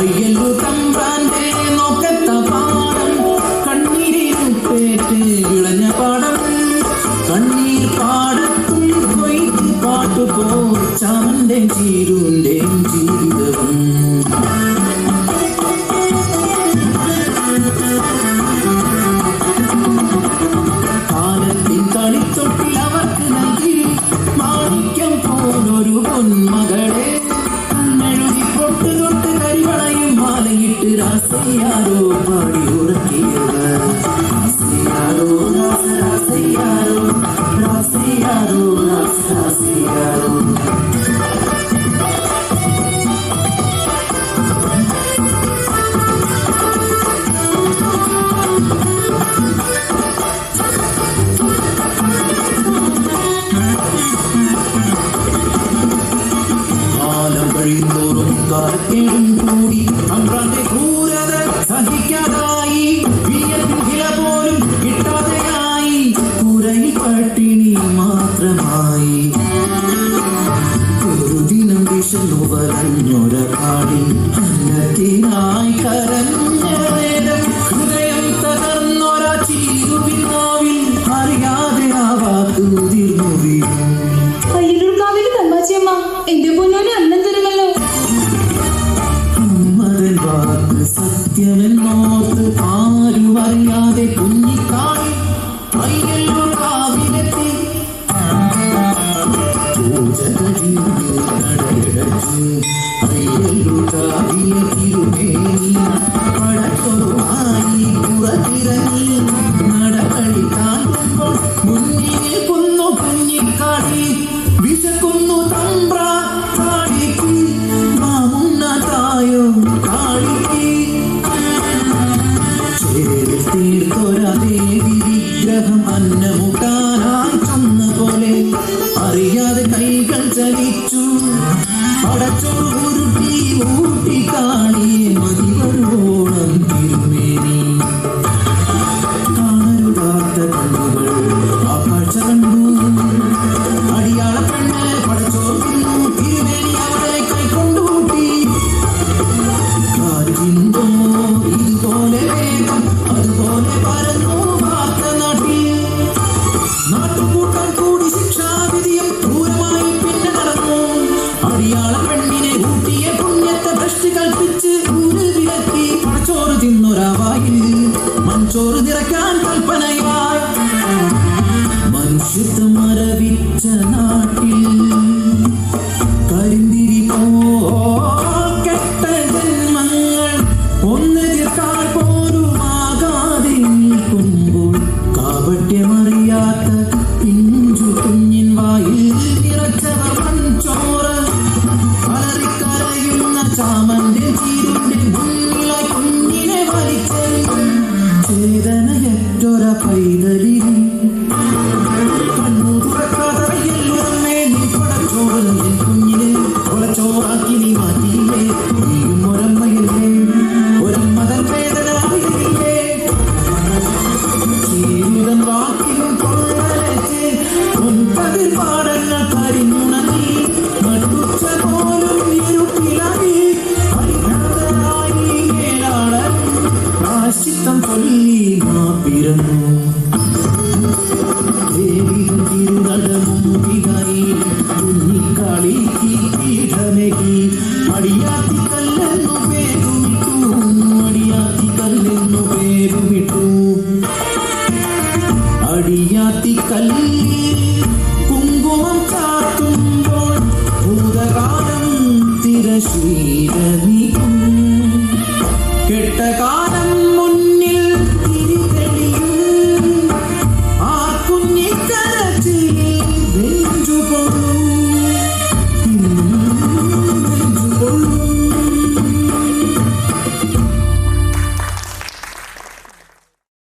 അയ്യല്ലു തമ്പ്രാന്റെ നോക്കത്ത പാടം കണ്ണീരിനുപ്പേറ്റ് ഇളഞ്ഞ പാടം. കണ്ണീർ പാടത്തും കൊയ്ത്ത് പാട്ടുപോ ചാമന്റെ ചീരുന്റെ ജീവിതവും. കാലത്തിൻ കളിത്തൊട്ടിൽ അവർക്ക് നൽകി മാണിക്കം പോലൊരു പൊന്മകളെ. யாரோ பாடி உடுத்தியவர் ராசியாரோ ராசியாரோ காலம் கழிந்தோறும் காத்திடும் അന്നത്തിനായി കരഞ്ഞ നേരം ഹൃദയം തകർന്നൊര ചീരുവിനാവിൽ അറിയാതെ ആ വാക്ക് ഉതിർന്നു വീണു അയ്യലൂർക്കാവിലെ തമ്പാച്ചിയമ്മ എന്റെ പൊന്നോനെ അന്നം തരുമല്ലോ. അമ്മതൻ വാക്ക് അറിയാതെ കൈകൾ ചലിച്ചു പടച്ചോറ് Oh. ചേതനയറ്റൊര പൈതലിനെ കണ്ണു തുറക്കാതെ വയ്യല്ലുറമേ നീ പടച്ചോറ് നിൻ കുഞ്ഞിനെ കൊലച്ചോറാക്കി നീ മാറ്റിയില്ലേ നീയും ഒരമ്മയല്ലേ ഒരമ്മതൻ വേദന അറിയില്ലേ ജീവിതം വാക്കിലും കൊള്ളലച്ച് മുൻപതിൽ ரசித்தம் பள்ளி மாபிரமும் தேவியும் திருநடமும் முகிதாயி உன்னிக்காளி கீதமகி அடியாத்தி கல்லென்னு பேருமிட்டும் அடியாத்தி கல்லென்னு பேருமிட்டும் அடியாத்தி கல்லி குங்குமம் காக்கும் போல் பூதகாலம்